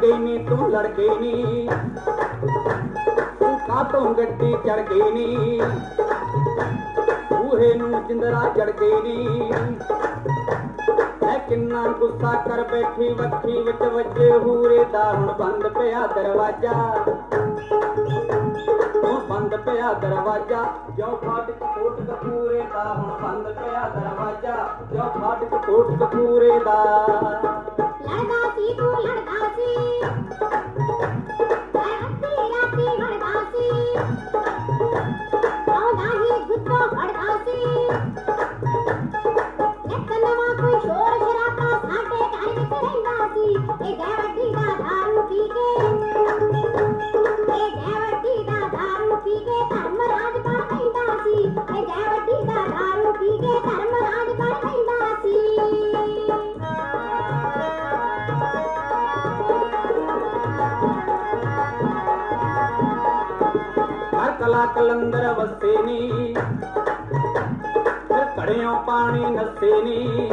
ਤੂੰ ਲੜਕੇ ਨੀ ਤੂੰ ਕਾਤੋਂ ਗੱਡੀ ਚੜ ਗਈ ਨੀ ਬੂਹੇ ਨੂੰ ਜਿੰਦਰਾ ਜੜ ਗਈ ਨੀ ਐ ਕਿੰਨਾ ਗੁੱਸਾ ਕਰ ਬੈਠੀ ਵੱਖੀ ਵਿੱਚ ਵੱਜੇ ਹੂਰੇ ਦਾ ਹੁਣ ਬੰਦ ਪਿਆ ਦਰਵਾਜ਼ਾ ਹੁਣ ਬੰਦ ਪਿਆ ਦਰਵਾਜ਼ਾ ਜੋ ਫਾਟਕ ਕੋਟ ਕਪੂਰੇ ਦਾ ਹੁਣ ਬੰਦ ਪਿਆ ਦਰਵਾਜ਼ਾ ਜੋ ਫਾਟਕ ਕੋਟ ਕਪੂਰੇ ਦਾ ਲੜਦਾ ਸੀ ਤੂੰ ਲੜਦਾ বাজি ਕਲਾ ਕਲੰਦਰ ਵਸੇ ਨੀ। ਫਿਰ ਘੜਿਓਂ ਪਾਣੀ ਨਸੇ ਨੀ।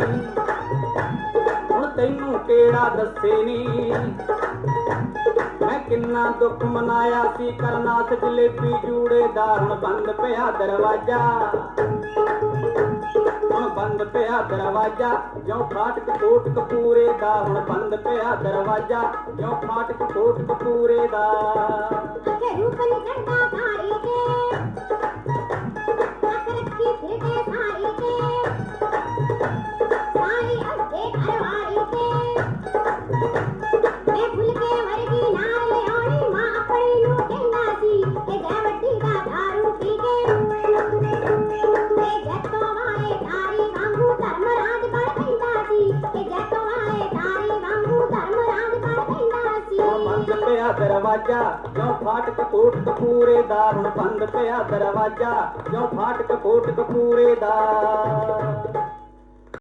ਹੁਣ ਤੈਨੂੰ ਕਿਹੜਾ ਦੱਸੇ ਨੀ। ਮੈਂ ਕਿੰਨਾ ਦੁੱਖ ਮਨਾਇਆ ਸੀ, ਕਰਨਾਥ ਜਲੇਬੀ ਜੂੜੇ ਦਾ ਹੁਣ ਬੰਦ ਪਿਆ ਦਰਵਾਜ਼ਾ। ਹੁਣ ਬੰਦ ਪਿਆ ਦਰਵਾਜ਼ਾ ਜੋ ਫਾਟਕ ਕੋਟ ਕਪੂਰੇ ਦਾ ਹੁਣ ਬੰਦ ਪਿਆ ਦਰਵਾਜ਼ਾ ਜੋ ਫਾਟਕ ਕੋਟ ਕਪੂਰੇ ਦਾ ਪਿਆ ਦਰਵਾਜ਼ਾ, ਜੋ ਫਾਟਕ ਕੋਟ ਕਪੂਰੇ ਦਾ ਹੁਣ ਬੰਦ ਪਿਆ ਦਰਵਾਜ਼ਾ, ਜੋ ਫਾਟਕ ਕੋਟ ਕਪੂਰੇ ਦਾ।